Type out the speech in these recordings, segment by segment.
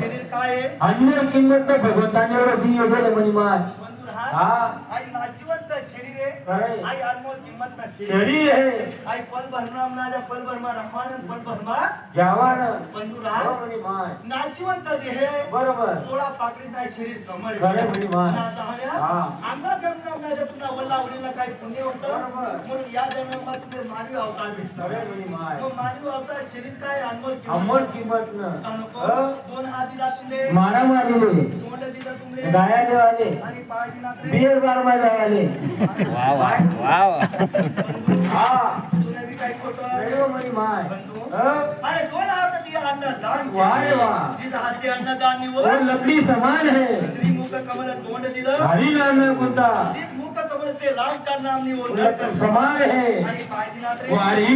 शरीर काय आहे अन्य किंमत भगवंताने एवढं दिली गेलं म्हणे माय. हा आई नाशिवंत शरीर आहे खरंय. आई अनमोल किंमत ना शरीर शरीर आहे आई पल भरमा माझ्या पल भरमा रमान पल भरमा जवान बंधू हो राहा म्हणे माय नाशिवंत देह. बरोबर सोळा पाकळीचा शरीर कमळ. खरं म्हणे माय. हा. अंगा पुन्हा वल्लावलीला काही पुण्य होतं? बरोबर. म्हणून या जन्मात तुम्ही मानवी अवतार मग मानवी अवतार शरीर काय? अनमोल किंमत. अमोल किंमत. दोन हात दिला तुमले मारा मारले तोंड दिलं तुमले गाया देवाले आणि पाय दिला तुमले. बियर बार माय आले. वा वा वा. वा हा. तुला बी काही खोटं. नाही हो म्हणे माय. बंधू. हो. अरे दोन हात दिया अन्नदान वा अन्नदान निवड लकडी समान है त्रिमुख कमल तोंड दिलं. हरी नाम है कोणता कमलचे राम का नाम वो समान है। आणि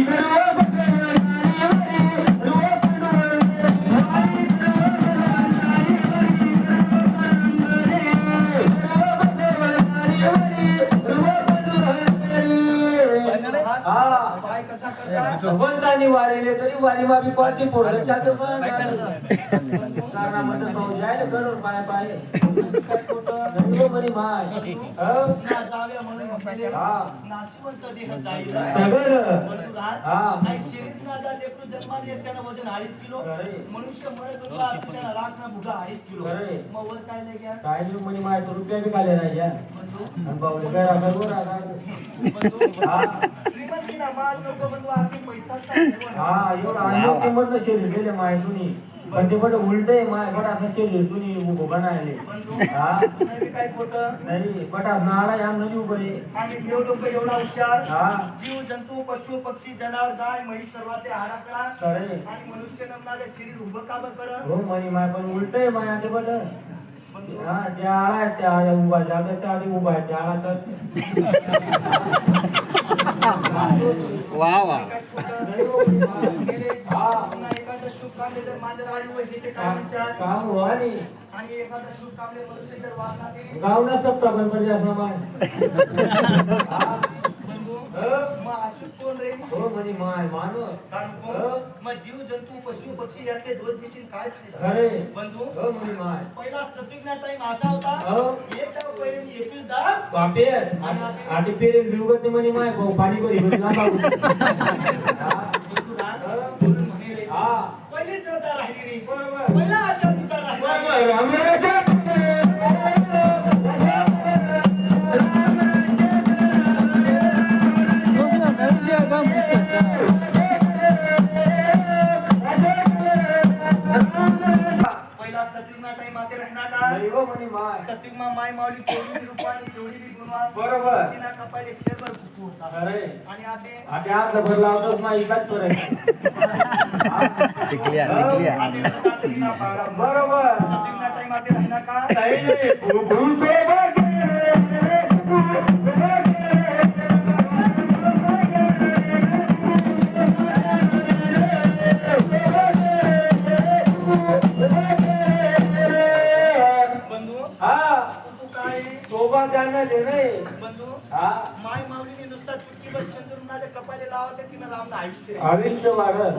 वजन अडीच किलो खरे. मनुष्य मळे दुर्गा असते त्याला लाख ना भुगा अडीच किलो खरे. मग वर काय लय घ्या काय नाही म्हणे माय तो रुपया बी खाले नाही या बावले काय बंधू हा. हा एवढं किंमत शरीर गेले माय तुम्ही पण ते बरं उलट आहे माय बट असं शरीर तुम्ही उभं बनायले बंधू हा? नाही बट नाळा या नदी उभं आहे. लोक एवढा हुशार. जीव जंतू पशु पक्षी जनावर गाय म्हैस हाडाकडा खरे आणि मनुष्य नमनाले शरीर उभं का बं करं? हो म्हणे माय पण उलट आहे माय ते बट बंधू, हा त्या आळा त्या उभा जागा त्या आधी उभा आहे त्या आळा तर वा वा. हा. काम हो गावना सप्ता पण म्हणजे असं हा. हो. हो म्हणे माय? मग जीव जंतू पशु पक्षी यातले दोन दिवशी काय? खरे बंधू हो म्हणे माय पहिला सतीज्ञा टाइम असा होता हो एक डाव पहिले एकवीस दाब बापे आधी पेरे विवगत म्हणे माय भाऊ? पाणी कधी भरला म्हणून म्हणे रे, हा. पहिली श्रद्धा राहिली. बरोबर. राहणार का? नाही हो म्हणे माय सतीज्ञा माय माऊली बी रूपाने बी गुणवान. बरोबर. तिला कपाळे शेरभर फुटू होता. खरे आणि आते आता आज भर लावतोच ना इकाच करायचं टिकल्या टिकल्या आते रात्रीला बारा. बरोबर सतीज्ञा टाइम आते राहणार का? नाही नाही भूभू बंधू नाही बंधू हा? माय माऊलीने नुसता चुटकी बस चंद्रुनाच्या कपाळे लावते तिनं रामला आयुष्य आयुष्य वाढत